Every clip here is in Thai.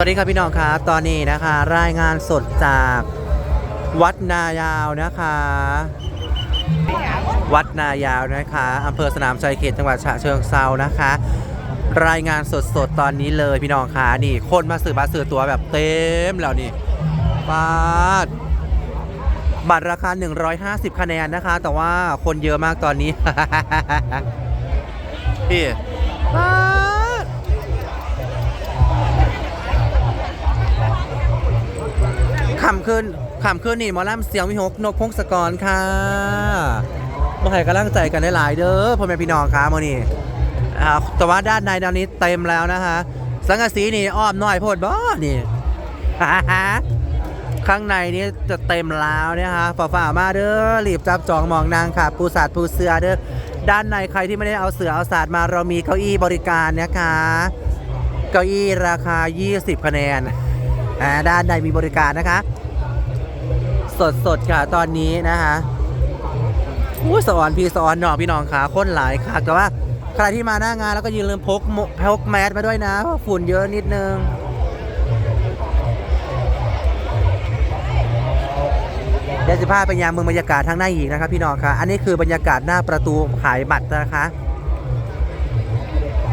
สวัสดีครับพี่น้องครับตอนนี้นะคะ รายงานสดจากวัดนายาวนะคะ วัดนายาวนะคะอำเภอสนามชัยเขตจังหวัดฉะเชิงเซานะคะ รายงานสดๆตอนนี้เลยพี่น้องคะนี่ คนมาซื้อบัตรซื้อตัวแบบเต็มแล้วนี่ปาดบัตรราคา 150 คะแนนนะคะ แต่ว่าคนเยอะมากตอนนี้พี่ปา ขำขึ้นขำขึ้นนี่หมอลำเสียงวิหกนกพงศกรค่ะมาให้กำลังใจกันได้หลายเด้อพ่อแม่พี่น้องครับมื่อนี้อ่าแต่ว่าด้านในตอนนี้เต็มแล้วนะคะสังกะสีนี่อ้อมน้อยโพดบ่นี่ข้างในนี้จะเต็มแล้วนะคะฝ่าฝ่ามาเด้อรีบจับจองมองนางค่ะปูสาดปูเสือเด้อด้านในใครที่ไม่ได้เอาเสือเอาสาดมาเรามีเก้าอี้บริการนะคะ เก้าอี้ราคา 20 คะแนน อ่าด้านในมีบริการนะคะ สดสดๆค่ะตอนนี้นะคะอู้สอนพี่สอนหนอพี่น้องขาค้นหลายค่ะแต่ว่าใครที่มาหน้างานแล้วก็ย่าลืมพกหมวกพกแมสมาด้วยนะเพราะฝุ่นเยอะนิดนึงเดี๋ยวจะพาไปยังเมืองบรรยากาศทางหน้าอีกนะครับพี่น้องค่ะอันนี้คือบรรยากาศหน้าประตูขายบัตรนะคะ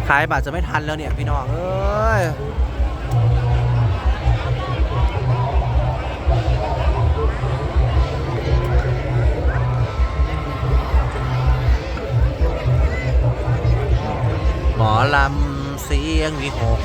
ขายบัตรจะไม่ทันแล้วเนี่ยพี่น้องเอ้ย ลำเสียงวิหก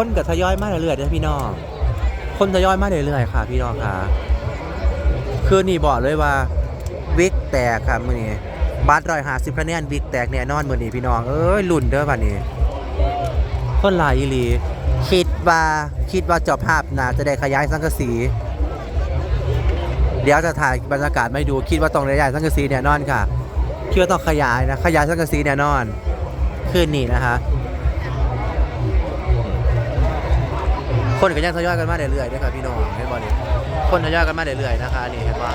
คนกับทยอยมาเรื่อยๆนะพี่น้อง คนทยอยมาเรื่อยๆค่ะ พี่น้องค่ะ คือนี่บอกเลยว่า วิกแตกครับมือนี้บัตรรอยหาสิบคะแนนวิกแตกแน่นอนมือนี้พี่น้อง เอ้ยลุ่นเด้อบัดนี้ คนหลายอีหลี คิดว่าคิดว่าเจอภาพนาจะได้ขยายสังกะสี เดี๋ยวจะถ่ายบรรยากาศไม่ดูคิดว่าต้องขยายสังกะสีแน่นอนค่ะคิดว่าต้องขยายนะขยายสังกะสีแน่นอนคืนนี้นะคะ คนก็ยังทยอยกันมาเรื่อยๆด้วยครับพี่น้องเห็นบ่นี่คนทยอยกันมาเรื่อยๆนะคะนี่เห็นว่า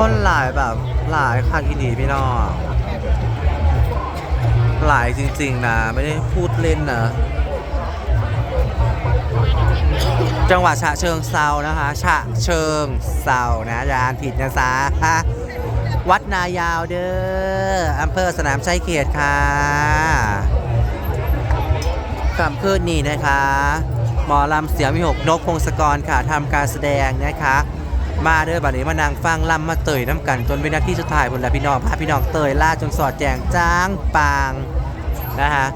คนหลายแบบหลายคักอีหลีพี่น้องหลายจริงๆนะ ไม่ได้พูดเล่นนะ จังหวัดฉะเชิงเซานะคะฉะเชิงเซานะยานผิดนะซะวัดนายาวเด้ออำเภอสนามชัยเขตค่ะคำคืนนี้นะคะ หมอลำเสียงวิหกนกพงศกรค่ะทำการแสดงนะคะ มาเด้อบัดนี้มานางฟังลำมาเตยน้ำกันจนวินาทีสุดท้ายผลแล้วพี่น้องพาพี่น้องเตยล่าจนสอดแจงจ้างปางนะคะ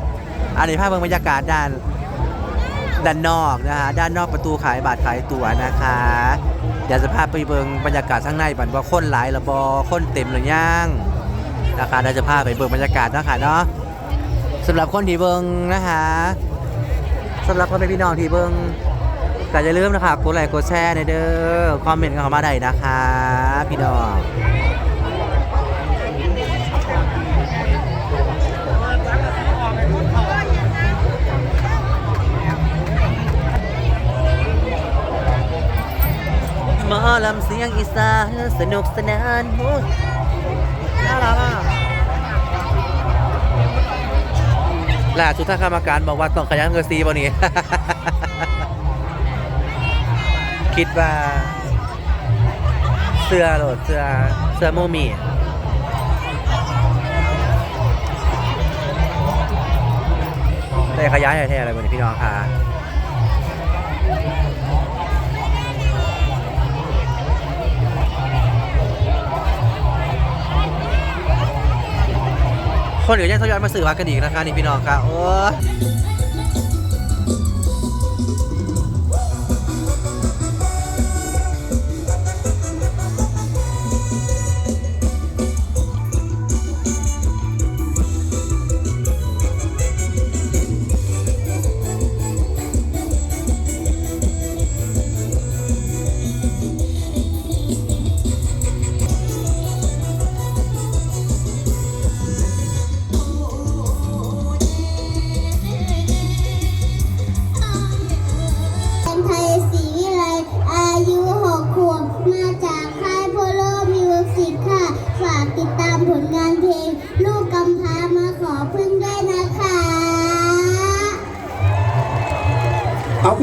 อันนี้ภาพเบิ่งบรรยากาศด้านด้านนอกนะฮะด้านนอกประตูขายบัตรขายตั๋วนะคะเดี๋ยวจะพาไปเบิงบรรยากาศข้างในบันว่าคนหลายระบอคนเต็มหรือยังนะคะเดี๋ยวจะพาไปเบิงบรรยากาศนะคะเนาะสำหรับคนที่เบิงนะคะสำหรับคนเป็นพี่น้องที่เบิง ก็อย่าลืมนะคะกดไลค์กดแชร์ในเด้อคอมเมนต์กันเข้ามาได้นะคะ พี่น้องอลำเสียงอีสานสนุกสนานโอ้ยน่ารักอะล่าสุดท่านกรรมการบอกว่าต้องขยันเงินซีบ่นี่ คิดว่า เสื้อโหลดเสื้อเสื้อโมมี่ได้ขยายแท้ๆอะไรบนพี่น้องค่ะคนอื่นยังทยอยมาสื่อว่ากันอีกนะคะนี่พี่น้องค่ะโอ้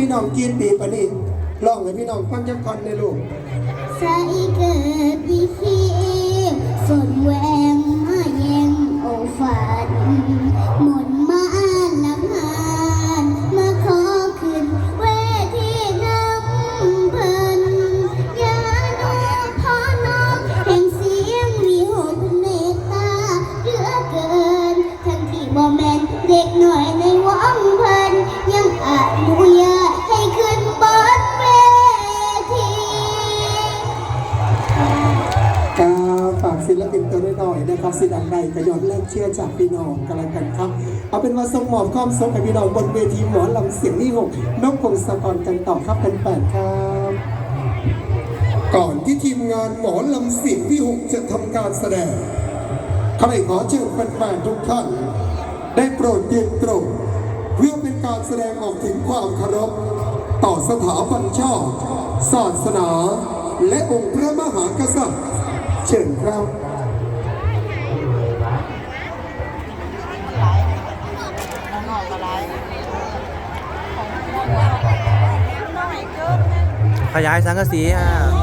พี่น้องกินปีปะนี่ลองให้พี่น้องฟังจังก่อนในลูก ใส่เกิดอีพีส่ ศิลปินตัวน้อยๆนะครับสิดังใดก็ยอมแลกเชื่อจากพี่น้องกันละกันครับ เอาเป็นว่าสมมอบความสุขให้พี่น้องบนเวทีหมอลำเสียงที่หกนกพงศกรกันต่อครับเป็นแปดครับ ก่อนที่ทีมงานหมอลำเสียงที่หกจะทำการแสดงข้าพเจ้าขอเชิญแฟนๆทุกท่าน ได้โปรดยืนตรงเพื่อเป็นการแสดงออกถึงความเคารพต่อสถาบันชาติศาสนา และองค์พระมหากษัตริย์ เชิญครับขยายสังกะสีอะ